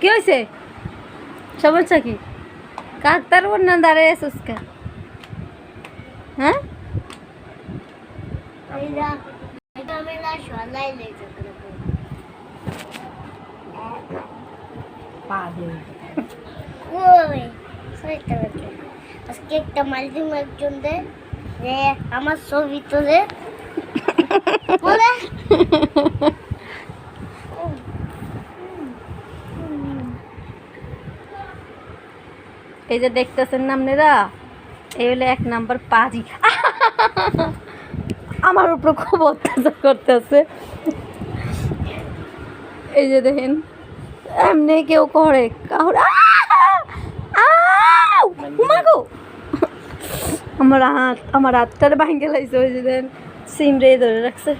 কি হয়েছে সমস্যা কি কাকতার ওর না দাঁড়িয়ে আছিস কে হ্যাঁ আজকে একটা মালদিম একজন দে যে আমার ছবি তোলে বলে এই যে দেখতেছেন না আপনারা? এই হলো এক নাম্বার পাজি। আমার উপর খুব অত্যাচার করতেছে। এই যে দেখেন এমনি কেউ করে কাউর আমার হাত আমার হাতটারে ভাঙ্গে লাইছে ওই যে দেন সিমরে ধরে রাখছে।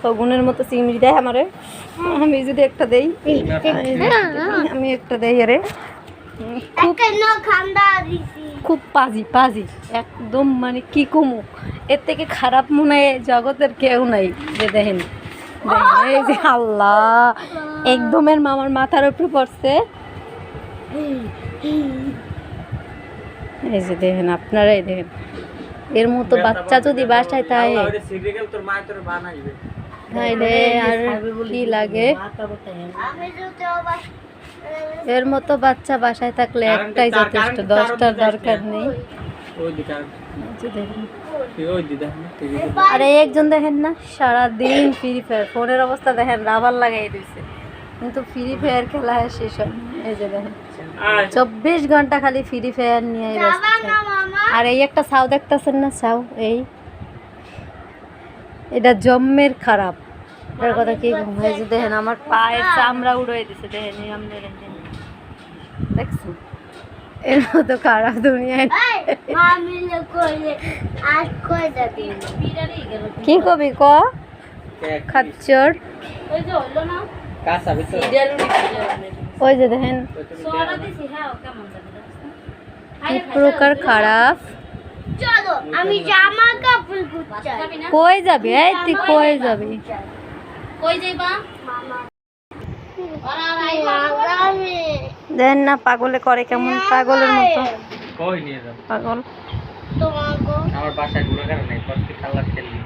শগুনের মতো সিমরি দেয় আমারে। আমি যদি একটা দেই আমি একটা দেই আরে। খুব খান্দা খুব পাজি পাজি। একদম মানে কি কমু? এর থেকে খারাপ মনে হয় জগতের কেউ নাই যে দেখেন। দেখেন, এই যে আল্লাহ। একদমের মামার মাথার উপরে পড়ছে। এই যে দেখেন আপনারাই দেখেন। এর মতো বাচ্চা যদি বাসায় তাই। তাইলে আর কি লাগে? এর মতো বাচ্চা বাসায় থাকলে একটাই যথেষ্ট দশটার দরকার নেই। আর- একজন দেখেন না সারাদিন ফ্রি ফায়ার ফোনের অবস্থা দেখেন রাবার লাগাই দিয়েছে কিন্তু ফ্রি ফায়ার খেলা হয় শেষ হয় এই যে দেখেন। চব্বিশ ঘণ্টা খালি ফ্রি ফায়ার নিয়ে আর এই একটা সাউ দেখতেছেন না? সাউ এই। এটা জম্মের খারাপ। এটার কথা কি? এই যে দেখেন আমার পায়ের চামড়া উড়ে দিছে। দেখেন দেখছেন? এর মতো খারাপ দুনিয়ায় কি কবি ক? কে- খাচ্চর। কাঁচা ভিতর। ওই যে দেখেন। না। কি প্রকার খারাপ? চলো আমি জামা কাপড় কই যাবি? এই তুই কই যাবি? দেন না পাগলে করে কেমন? পাগলের মতো। কই নিয়ে? পাগল। আমার বাসায় কারণ নেই কষ্ট খেলা খেলি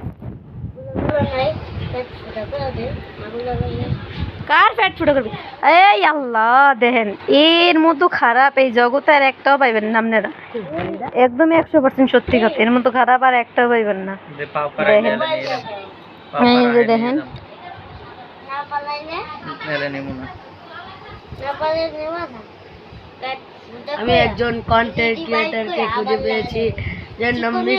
করে পেট ফুটো করবি? এই আল্লাহ দেখেন এর মতো খারাপ এই জগতে আর একটাও পাইবেন না আপনারা। একদমই একশো পার্সেন্ট সত্যি কথা। এর মতো খারাপ আর একটাও পাইবেন না। দেখেন। দেখেন। নিয়ে না পালাইলে যাব। নেড়ে নেব না। না পালাইলে নেওয়া না আমি একজন কন্টেন্ট ক্রিয়েটারকে খুঁজে পেয়েছি যার নাম